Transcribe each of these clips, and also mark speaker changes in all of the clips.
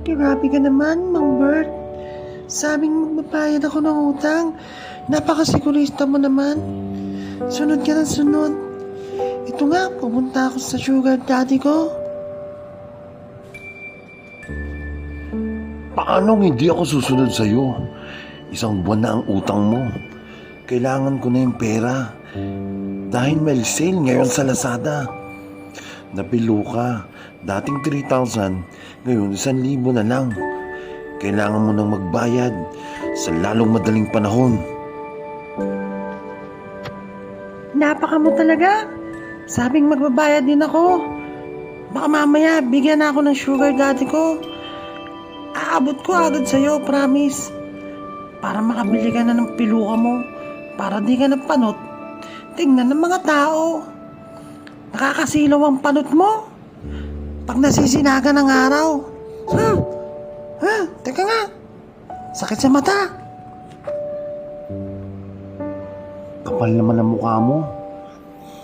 Speaker 1: Grabe ka naman, Mang Bert. Sabing magbabayad ako ng utang. Napakasigurista mo naman. Sunod ka ng sunod. Ito nga, pupunta ako sa sugar daddy ko.
Speaker 2: Paano hindi ako susunod sa'yo? Isang buwan na ang utang mo. Kailangan ko na yung pera. Dahil may sale ngayon sa Lazada. Napilo ka. Dating 3,000, ngayon 1,000 na lang. Kailangan mo nang magbayad sa lalong madaling panahon.
Speaker 1: Napaka mo talaga. Sabing magbabayad din ako. Baka mamaya, bigyan na ako ng sugar daddy ko. Aabot ko agad sa'yo, promise. Para makabili ka na ng piluka mo. Para di ka na panot. Tingnan ng mga tao. Nakakasilaw ang panot mo. Pag nasisinaga ng araw. Hmm. Ha? Teka nga. Sakit sa mata.
Speaker 2: Kapal naman ang mukha mo.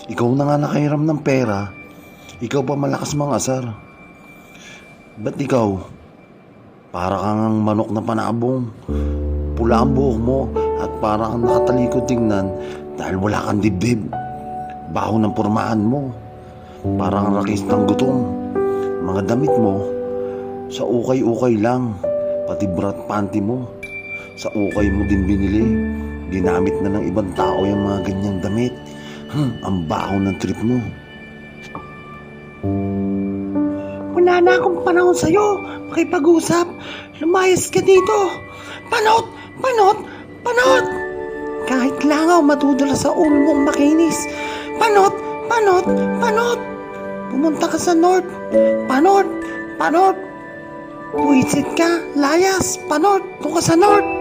Speaker 2: Ikaw na nga nakahiram ng pera. Ikaw pa malakas mga asar. Ba't ikaw? Para kang manok na panabong. Pula ang buhok mo at para kang nakatalikod tingnan dahil wala kang dibdib. Baho ng pormahan mo. Parang rakis ng gutom. Mga damit mo, sa ukay-ukay lang. Pati brat panty mo, sa ukay mo din binili. Ginamit na ng ibang tao yung mga ganyang damit. Hmm, ang baho ng trip mo.
Speaker 1: Wala na akong panahon sa'yo. Makipag-usap. Lumayas ka dito. Panot! Panot! Panot! Kahit langaw matudula sa ulo mong makinis. Panot! Panot! Panot! Pumunta ka sa North. Panot! Puwisit ka. Layas. Ka sa North.